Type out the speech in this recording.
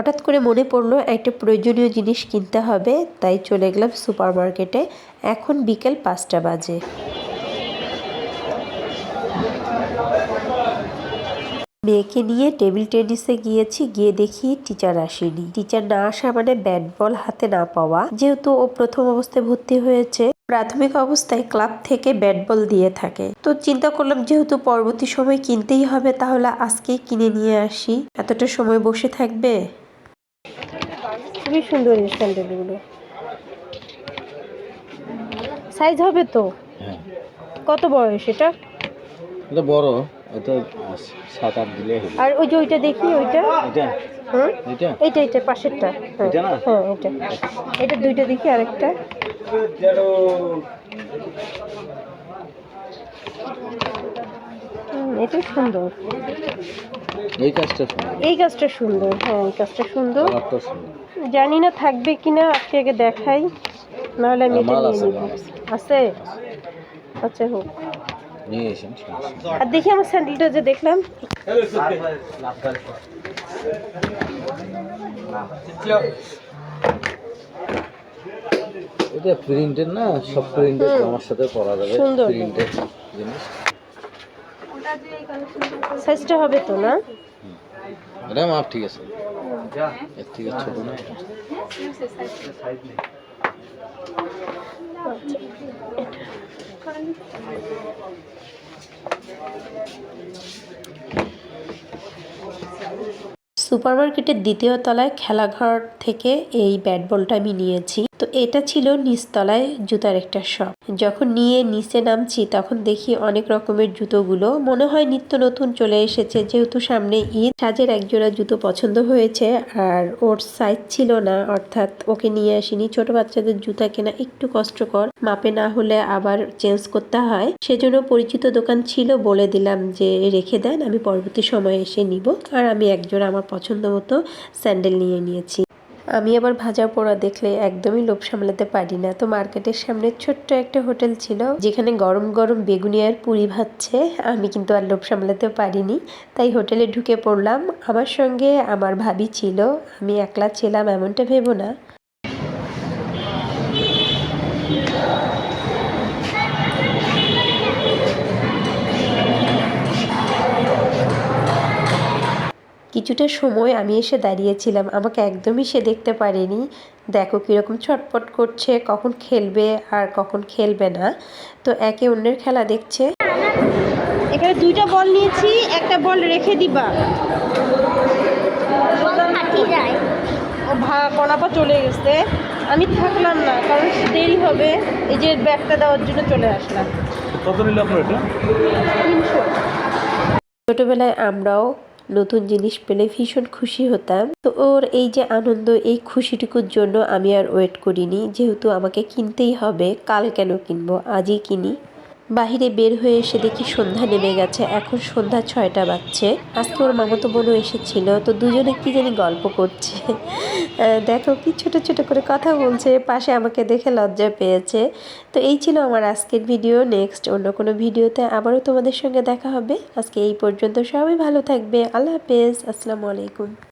হঠাৎ করে মনে পড়ল, একটা প্রয়োজনীয় জিনিস কিনতে হবে, তাই চলে গেলাম সুপার মার্কেটে এখন বিকেল পাঁচটা বাজে। মেয়েকে নিয়ে টেবিল টেনিসে গিয়েছি, গিয়ে দেখি টিচার আসেনি। টিচার না আসা মানে ব্যাট বল হাতে না পাওয়া। যেহেতু ও প্রথম অবস্থায় ভর্তি হয়েছে, প্রাথমিক অবস্থায় ক্লাব থেকে ব্যাট বল দিয়ে থাকে। তো চিন্তা করলাম, যেহেতু পরবর্তী সময় কিনতেই হবে, তাহলে আজকেই কিনে নিয়ে আসি। এতটা সময় বসে থাকবে? খুবই সুন্দর এই স্যান্ডেলগুলো সাইজ হবে তো? হ্যাঁ। কত বয়স এটা? এটা বড় এটা সাত আট দিলে আর ওই যে ওইটা দেখি ওইটা? এটা? হ্যাঁ এটা? এইটা এইটা পাশেরটা। হ্যাঁ। এটা না? হ্যাঁ এটা। এটা দুইটা দেখি আরেকটা। এটা সুন্দর। এই কাজটা সুন্দর। এই গাছটা সুন্দর হ্যাঁ এই সুন্দর। সুন্দর। জানি না থাকবে কিনা আজকে আগে দেখাই। নাহলে আমি এটা নিয়ে আছে, নিব। আছে। আছে? আচ্ছা হোক। আর দেখি আমার স্যান্ডেলটা যে দেখলাম। এটা প্রিন্টের না? সব প্রিন্টের আমার সাথে পরা যাবে। সুন্দর। প্রিন্টের জিনিস। সাইজটা হবে তো না? এটা মাপ ঠিক আছে। এর থেকে ছোট না। সুপারমার্কেটের দ্বিতীয় তলায় খেলাঘর থেকে এই ব্যাট বলটা আমি নিয়েছি। তো এটা ছিল নিচতলায় জুতার একটা শপ যখন নিয়ে নিচে নামছি, তখন দেখি অনেক রকমের জুতোগুলো। মনে হয় নিত্য নতুন চলে এসেছে, যেহেতু সামনে ঈদ। সাজের একজোড়া জুতো পছন্দ হয়েছে, আর ওর সাইজ ছিল না, অর্থাৎ ওকে নিয়ে আসিনি। ছোট বাচ্চাদের জুতা কেনা একটু কষ্টকর, মাপে না হলে আবার চেঞ্জ করতে হয়। সেজন্য পরিচিত দোকান ছিল বলে দিলাম যে, রেখে দেন, আমি পরবর্তী সময়ে এসে নিব। আর আমি একজোড়া আমার পছন্দ মতো স্যান্ডেল নিয়ে নিয়েছি। আমি আবার ভাজা পোড়া দেখলে একদমই লোভ সামলাতে পারি না। তো মার্কেটের সামনে ছোট্ট একটা হোটেল ছিল, যেখানে গরম গরম বেগুনি আর পুরি ভাজছে। আমি কিন্তু আর লোভ সামলাতে পারিনি। তাই হোটেলে ঢুকে পড়লাম। আমার সঙ্গে আমার ভাবি ছিল, আমি একলা ছিলাম, এমনটা ভেবো না। কিছুটা সময় আমি এসে দাঁড়িয়েছিলাম। আমাকে একদমই সে দেখতে পারেনি। দেখো কীরকম ছটপট করছে কখন খেলবে আর কখন খেলবে না। তো একে অন্যের খেলা দেখছে। এখানে দুইটা বল নিয়েছি একটা বল রেখে দিবা। কণাপা চলে গেছে। আমি থাকলাম না কারণ দেরি হবে। এই যে ব্যাগটা দেওয়ার জন্য চলে আসলাম। কত নিল আপনার এটা? তিনশো। আমরাও নতুন জিনিস পেলে ভীষণ খুশি হতাম। তো ওর এই যে আনন্দ, এই খুশিটুকুর জন্য আমি আর ওয়েট করিনি। যেহেতু আমাকে কিনতেই হবে, কাল কেন কিনবো? আজই কিনি। বাহিরে বের হয়ে এসে দেখি সন্ধ্যা নেমে গেছে। এখন সন্ধ্যা ছয়টা বাজছে। আজকে ওর মামাতো বোনও এসেছিল, তো দুজনে কি জানি গল্প করছে। দেখো কি ছোট ছোট করে কথা বলছে, পাশে আমাকে দেখে লজ্জা পেয়েছে। তো এই ছিল আমার আজকের ভিডিও নেক্সট অন্য কোনো ভিডিওতে আবারও তোমাদের সঙ্গে দেখা হবে। আজকে এই পর্যন্ত সবাই ভালো থাকবে। আল্লাহ হাফেজ। আসসালামু আলাইকুম।